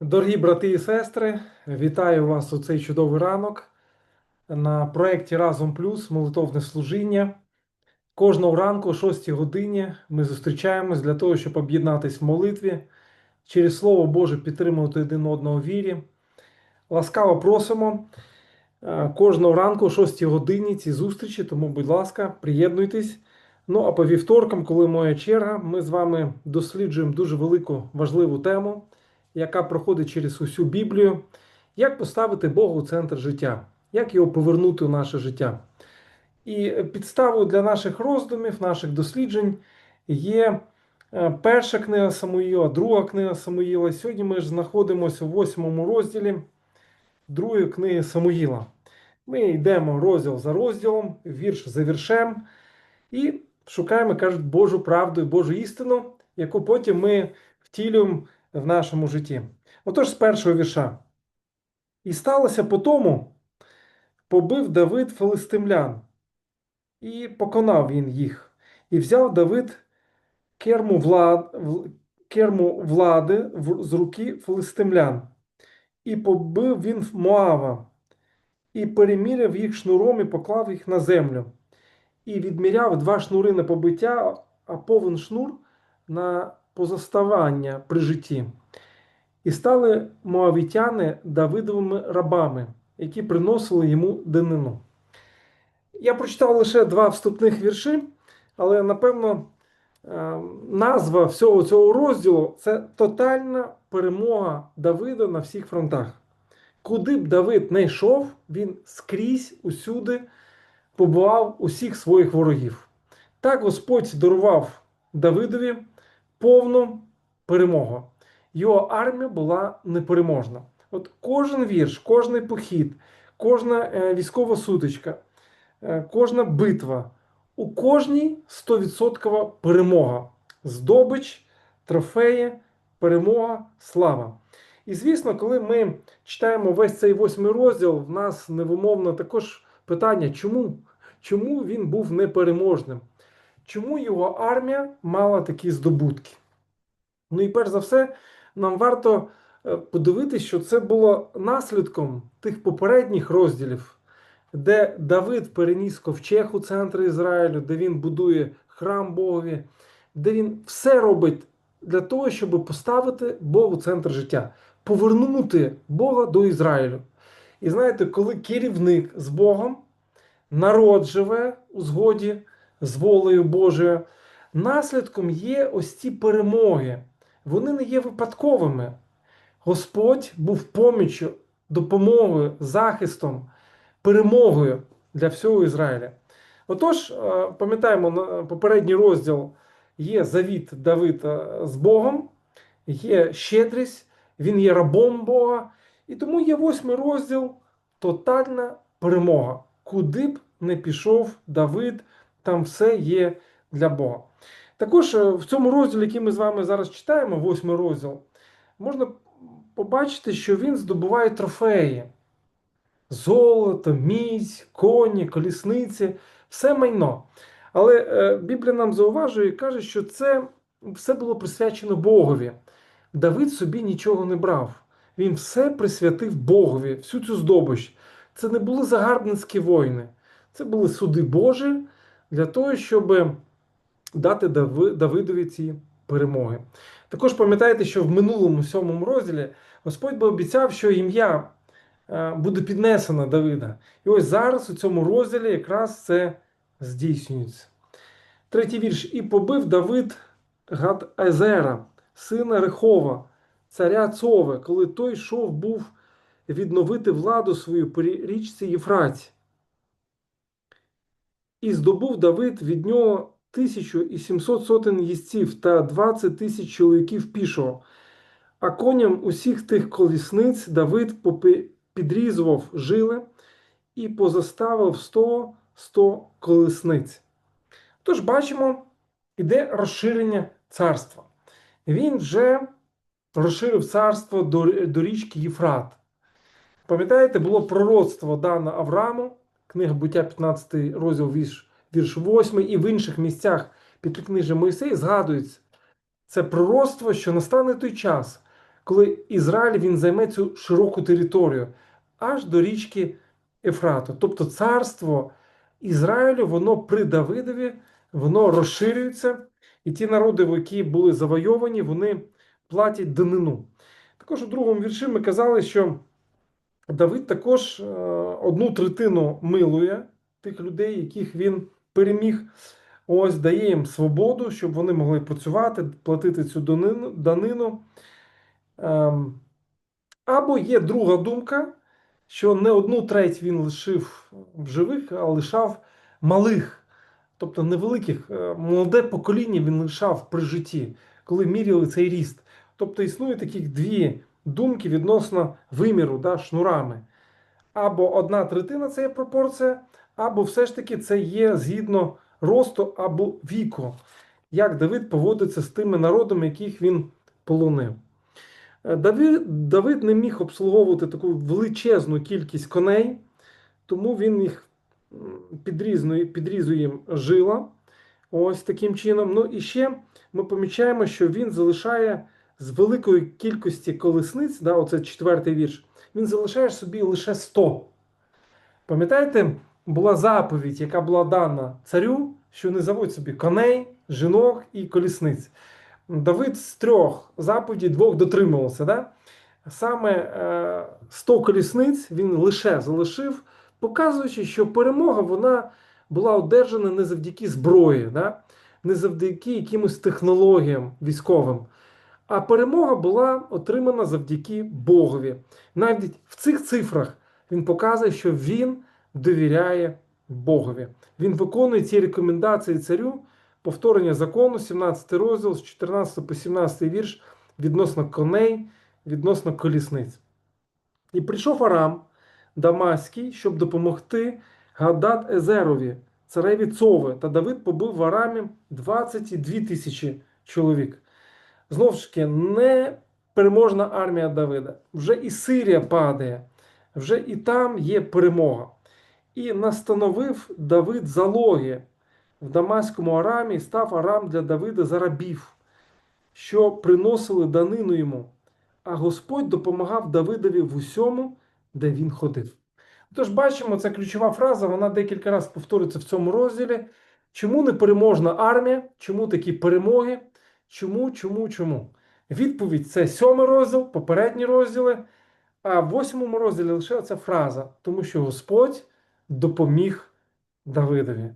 Дорогі брати і сестри, вітаю вас у цей чудовий ранок на проєкті Разом Плюс молитовне служіння. Кожного ранку о 6 годині ми зустрічаємось для того, щоб об'єднатись в молитві, через Слово Боже підтримувати один одного вірі. Ласкаво просимо е, кожного ранку о 6 годині ці зустрічі, тому, будь ласка, приєднуйтесь. Ну а по вівторкам, коли моя черга, ми з вами досліджуємо дуже велику важливу тему яка проходить через усю Біблію, як поставити Бога у центр життя, як його повернути у наше життя. І підставою для наших роздумів, наших досліджень є е, перша книга Самуїла, друга книга Самуїла. Сьогодні ми ж знаходимося у восьмому розділі другої книги Самуїла. Ми йдемо розділ за розділом, вірш за віршем, і шукаємо, кажуть, Божу правду і Божу істину, яку потім ми втілюємо в нашому житті. Отож, з першого вірша. І сталося по тому, побив Давид филистимлян, і поконав він їх, і взяв Давид керму, влад, керму влади з руки филистимлян, і побив він Моава, і переміряв їх шнуром і поклав їх на землю, і відміряв два шнури на побиття, а повен шнур на позаставання при житті. І стали моавітяни Давидовими рабами, які приносили йому данину. Я прочитав лише два вступних вірші, але напевно е, назва всього цього розділу це тотальна перемога Давида на всіх фронтах. Куди б Давид не йшов, він скрізь усюди побував усіх своїх ворогів. Так Господь дарував Давидові повну перемогу. Його армія була непереможна. От кожен вірш, кожний похід, кожна е, військова сутичка, е, кожна битва, у кожній 100% перемога. Здобич, трофеї, перемога, слава. І звісно, коли ми читаємо весь цей восьмий розділ, в нас невимовно також питання, чому? Чому він був непереможним? Чому його армія мала такі здобутки? Ну і перш за все, нам варто е, подивитися, що це було наслідком тих попередніх розділів, де Давид переніс ковчег у центр Ізраїлю, де він будує храм Богові, де він все робить для того, щоб поставити Богу центр життя, повернути Бога до Ізраїлю. І знаєте, коли керівник з Богом, народ живе у згоді з волею Божою, наслідком є ось ці перемоги. Вони не є випадковими. Господь був поміччю, допомогою, захистом, перемогою для всього Ізраїля. Отож, е, пам'ятаємо, попередній розділ є завіт Давида з Богом, є щедрість, він є рабом Бога. І тому є восьмий розділ тотальна перемога. Куди б не пішов Давид, там все є для Бога. Також е, в цьому розділі, який ми з вами зараз читаємо, восьмий розділ, можна побачити, що він здобуває трофеї: золото, мідь, коні, колісниці, все майно. Але е, Біблія нам зауважує і каже, що це все було присвячено Богові. Давид собі нічого не брав. Він все присвятив Богові, всю цю здобич. Це не були загарбницькі воїни, це були суди Божі для того, щоб дати Давидові ці перемоги. Також пам'ятаєте, що в минулому сьомому розділі Господь би обіцяв, що ім'я е, буде піднесено Давида. І ось зараз у цьому розділі якраз це здійснюється. Третій вірш. І побив Давид Гад Езера, сина Рехова, царя Цове, коли той йшов був відновити владу свою по річці Єфраті. І здобув Давид від нього 1700 сотень їздців та 20 тисяч чоловіків пішого. А коням усіх тих колісниць Давид підрізував жили і позаставив 100 100 колесниць. Тож бачимо, іде розширення царства. Він вже розширив царство до, до річки Єфрат. Пам'ятаєте, було пророцтво дане Аврааму, книга буття 15 розділ вірш вірш 8, і в інших місцях під книжем Моїсея згадується це пророцтво, що настане той час, коли Ізраїль він займе цю широку територію аж до річки Ефрату. Тобто царство Ізраїлю, воно при Давидові, воно розширюється, і ті народи, які були завойовані, вони платять данину. Також у другому вірші ми казали, що Давид також е, одну третину милує тих людей, яких він переміг. Ось дає їм свободу, щоб вони могли працювати, платити цю данину. Ем, Або є друга думка, що не одну треть він лишив в живих, а лишав малих, тобто невеликих. Е, Молоде покоління він лишав при житті, коли міряли цей ріст. Тобто існує таких дві думки відносно виміру да, шнурами. Або одна третина це є пропорція, або все ж таки це є згідно росту або віку, як Давид поводиться з тими народами, яких він полонив. Е, Давид, Давид не міг обслуговувати таку величезну кількість коней, тому він їх підрізує, підрізує їм жила. Ось таким чином. Ну і ще ми помічаємо, що він залишає з великої кількості колесниць, да, оце четвертий вірш, він залишає собі лише 100. Пам'ятаєте, була заповідь, яка була дана царю, що не заводь собі коней, жінок і колісниць. Давид з трьох заповідей двох дотримувався. Да? Саме е, 100 колісниць він лише залишив, показуючи, що перемога вона була одержана не завдяки зброї, да? не завдяки якимось технологіям військовим. А перемога була отримана завдяки Богові. Навіть в цих цифрах він показує, що він довіряє Богові. Він виконує ці рекомендації царю, повторення закону, 17 розділ з 14 по 17 вірш відносно коней, відносно колісниць. І прийшов Арам Дамаський, щоб допомогти Гадат Езерові, цареві Цови, та Давид побив в Арамі 22 тисячі чоловік. Знову ж таки, не переможна армія Давида. Вже і Сирія падає, вже і там є перемога. І настановив Давид залоги в Дамаському Арамі і став Арам для Давида за рабів, що приносили данину йому. А Господь допомагав Давидові в усьому, де він ходив. Тож бачимо, це ключова фраза, вона декілька разів повторюється в цьому розділі. Чому не переможна армія? Чому такі перемоги? Чому, чому, чому? Відповідь це сьомий розділ, попередні розділи, а в восьмому розділі лише ця фраза, тому що Господь допоміг Давидові.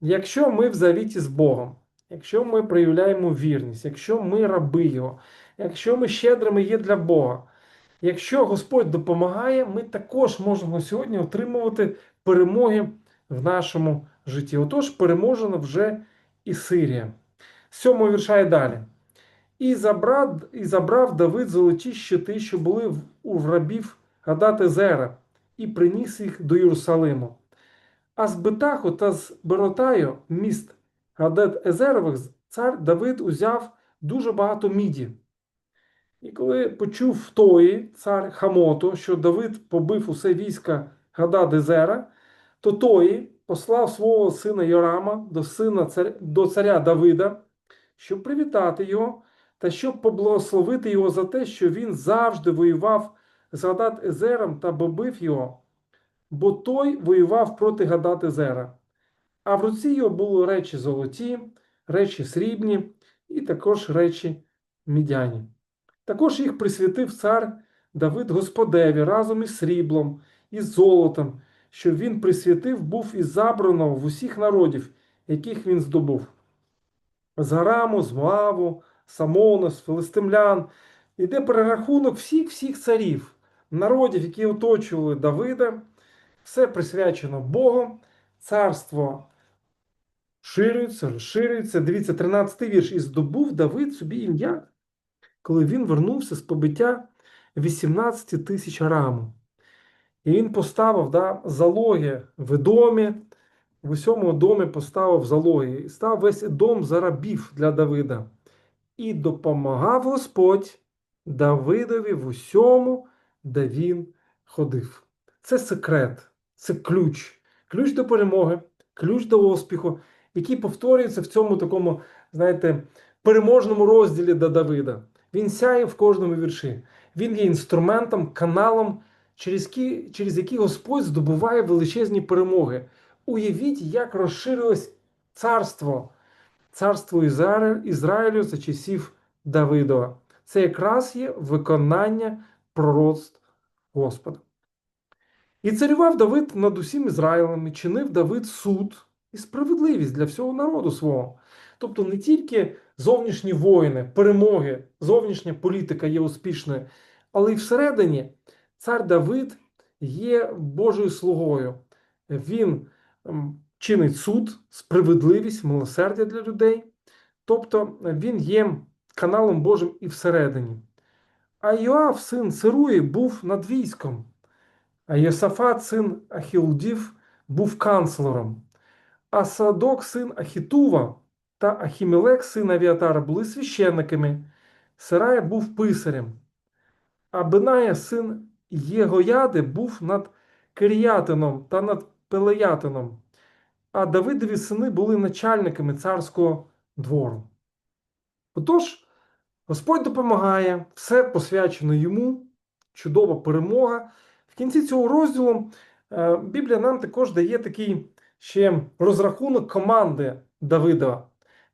Якщо ми в завіті з Богом, якщо ми проявляємо вірність, якщо ми раби Його, якщо ми щедрими є для Бога, якщо Господь допомагає, ми також можемо сьогодні отримувати перемоги в нашому житті. Отож, переможена вже і Сирія. Сьомого вірша і далі. І забрав, і забрав Давид золоті щити, що були у рабів Гадати Зера, і приніс їх до Єрусалиму. А з Бетаху та з Беротаю, міст Гадет Езерових, цар Давид узяв дуже багато міді. І коли почув тої, цар Хамото, що Давид побив усе війська Гадад Езера, то тої послав свого сина Йорама до сина царя, до царя Давида, щоб привітати його та щоб поблагословити його за те, що він завжди воював з Гадат Езером та бобив його, бо той воював проти Гадат Езера. А в руці його були речі золоті, речі срібні і також речі мідяні. Також їх присвятив цар Давид Господеві разом із сріблом, із золотом, що він присвятив був із забраного в усіх народів, яких він здобув. З Араму, з Моаву, Самону, з Филистимлян. Іде перерахунок всіх всіх царів, народів, які оточували Давида. Все присвячено Богу. Царство ширюється, розширюється. Дивіться, 13 вірш. І здобув Давид собі ім'я, коли він вернувся з побиття 18 тисяч араму. І він поставив да, залоги в в усьому домі поставив залоги. І став весь дом за рабів для Давида. І допомагав Господь Давидові в усьому, де він ходив. Це секрет, це ключ. Ключ до перемоги, ключ до успіху, який повторюється в цьому такому, знаєте, переможному розділі до Давида. Він сяє в кожному вірші. Він є інструментом, каналом, через який, через який Господь здобуває величезні перемоги. Уявіть, як розширилось царство, царство Ізраїлю, за часів Давидова. Це якраз є виконання пророцтв Господа. І царював Давид над усім Ізраїлем, і чинив Давид суд і справедливість для всього народу свого. Тобто не тільки зовнішні воїни, перемоги, зовнішня політика є успішною, але й всередині цар Давид є Божою слугою. Він чинить суд, справедливість, милосердя для людей. Тобто він є каналом Божим і всередині. А Йоав, син Церуї, був над військом, а Єсафат, син Ахілдів, був канцлером. А Садок, син Ахітува та Ахімелек, син Авіатара, були священниками. Сарая був писарем. А Беная, син Єгояди, був над Киріятином та над Пелеятином. А Давидові сини були начальниками царського двору. Отож, Господь допомагає, все посвячено йому, чудова перемога. В кінці цього розділу е, Біблія нам також дає такий ще розрахунок команди Давида.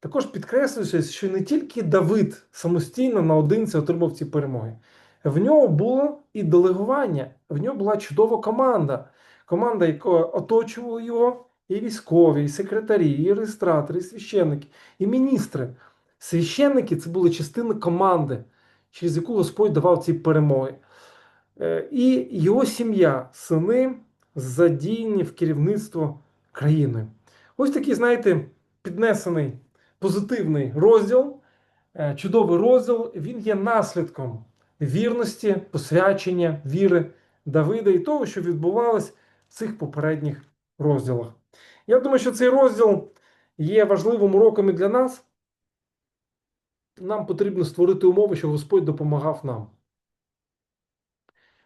Також підкреслюється, що не тільки Давид самостійно наодинці отримав ці перемоги. В нього було і делегування, в нього була чудова команда. Команда, яка оточувала його, і військові, і секретарі, і реєстратори, і священники, і міністри. Священники це були частини команди, через яку Господь давав ці перемоги. Е, І його сім'я, сини, задіяні в керівництво країною. Ось такий, знаєте, піднесений позитивний розділ, е, чудовий розділ. Він є наслідком вірності, посвячення, віри Давида і того, що відбувалось цих попередніх розділах. Я думаю, що цей розділ є важливим уроком і для нас. Нам потрібно створити умови, щоб Господь допомагав нам.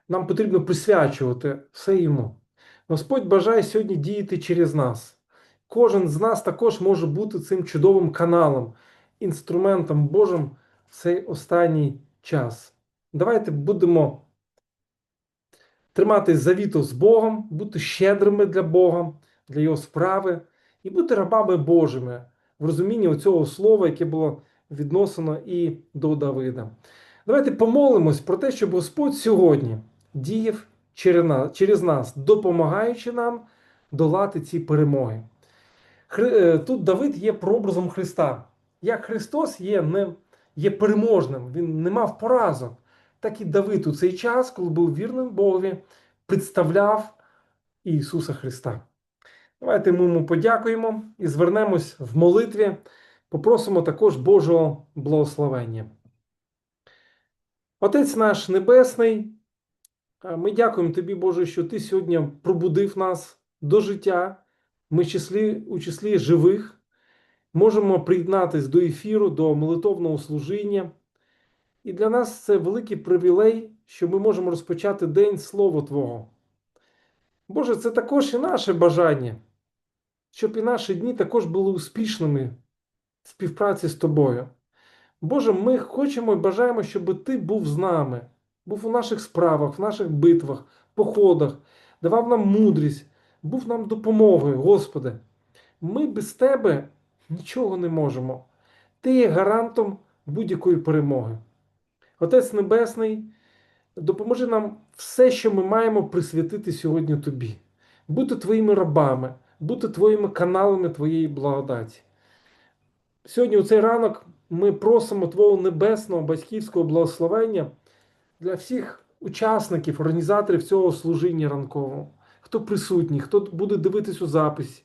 Нам потрібно присвячувати все йому. Господь бажає сьогодні діяти через нас. Кожен з нас також може бути цим чудовим каналом, інструментом Божим в цей останній час. Давайте будемо тримати завіту з Богом, бути щедрими для Бога, для Його справи і бути рабами Божими в розумінні цього слова, яке було відносено і до Давида. Давайте помолимось про те, щоб Господь сьогодні діяв через нас, допомагаючи нам долати ці перемоги. е, Тут Давид є прообразом Христа. Як Христос є не, є переможним, він не мав поразок, так і Давид у цей час, коли був вірним Богові, представляв Ісуса Христа. Давайте ми йому подякуємо і звернемось в молитві. Попросимо також Божого благословення. Отець наш Небесний, ми дякуємо Тобі, Боже, що Ти сьогодні пробудив нас до життя. Ми числі, у числі живих можемо приєднатися до ефіру, до молитовного служіння. І для нас це великий привілей, що ми можемо розпочати день Слова Твого. Боже, це також і наше бажання, щоб і наші дні також були успішними в співпраці з Тобою. Боже, ми хочемо і бажаємо, щоб Ти був з нами, був у наших справах, в наших битвах, походах, давав нам мудрість, був нам допомогою, Господи. Ми без Тебе нічого не можемо. Ти є гарантом будь-якої перемоги. Отець Небесний, допоможи нам все, що ми маємо присвятити сьогодні Тобі, бути Твоїми рабами, бути Твоїми каналами Твоєї благодаті. Сьогодні, у цей ранок, ми просимо Твого небесного батьківського благословення для всіх учасників, організаторів цього служіння ранкового, хто присутній, хто буде дивитись у записі.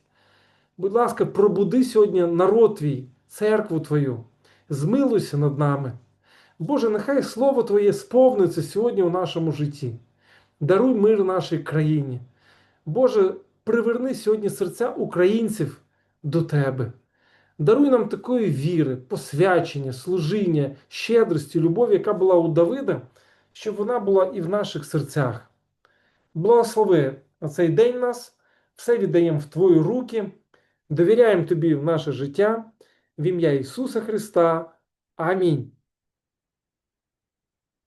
Будь ласка, пробуди сьогодні народ твій, церкву Твою, змилуйся над нами. Боже, нехай Слово Твоє сповниться сьогодні у нашому житті. Даруй мир нашій країні. Боже, приверни сьогодні серця українців до Тебе. Даруй нам такої віри, посвячення, служіння, щедрості, любові, яка була у Давида, щоб вона була і в наших серцях. Благослови на цей день нас, все віддаємо в Твої руки, довіряємо Тобі в наше життя, в ім'я Ісуса Христа. Амінь.